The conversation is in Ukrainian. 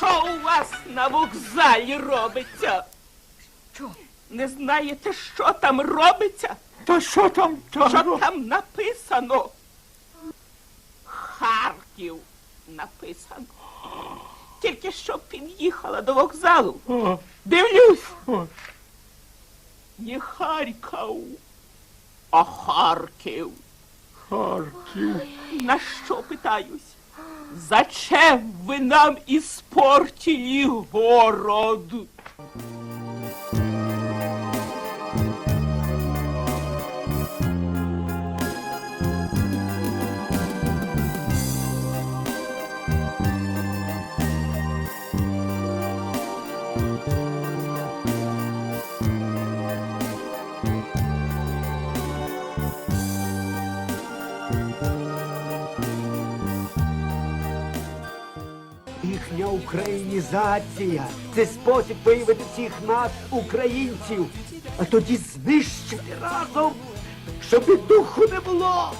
вас на вокзалі робиться? Що? Не знаєте, що там робиться? Та що там Що там? там написано? Харків написано. Тільки що під'їхала до вокзалу. О, Дивлюсь, о, не Харків, а Харків. Харків. На що питаюсь? Зачем вы нам испортили город? Їхня українізація це спосіб виявити всіх нас, українців, а тоді знищити разом, щоб і духу не було.